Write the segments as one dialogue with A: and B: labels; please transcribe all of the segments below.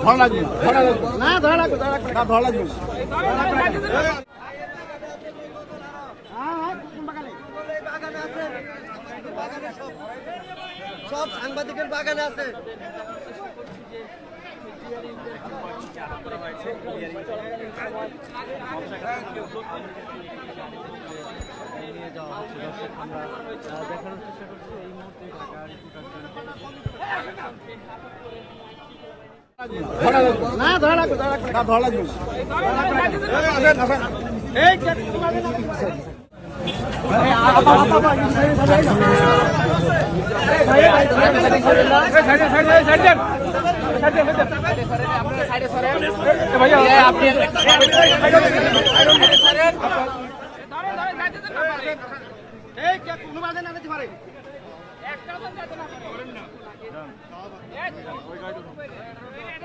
A: ধরা লাগবে না ধরা লাগবে না ধরা লাগবে
B: সব সাংবাদিকের বাগানে আছে
A: ধরা লাগবে না ধরা লাগবে না ধরা লাগবে না।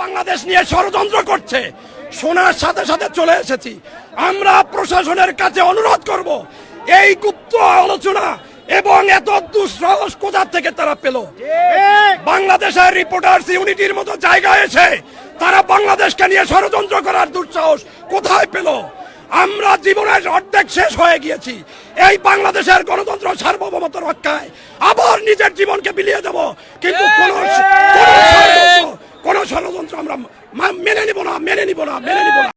C: বাংলাদেশ নিয়ে ষড়যন্ত্র করছে। শোনার সাথে সাথে চলে এসেছি। আমরা প্রশাসনের কাছে অনুরোধ করব এই গুপ্ত আলোচনা এবং এত দুঃসাহস কোথা থেকে তারা পেল? বাংলাদেশের রিপোর্টার্স ইউনিটির মতো জায়গায় এসে তারা বাংলাদেশকে নিয়ে ষড়যন্ত্র করার দুঃসাহস কোথায় পেল? আমরা জীবনের অর্ধেক শেষ হয়ে গিয়েছি। এই বাংলাদেশের গণতন্ত্র সার্বভৌমত্ব রক্ষায় আবার নিজের জীবনকে বিলিয়ে দেব। কিন্তু কোন কোন ষড়যন্ত্র আমরা মেনে নিব না মেনে নিব না মেনে নিব না।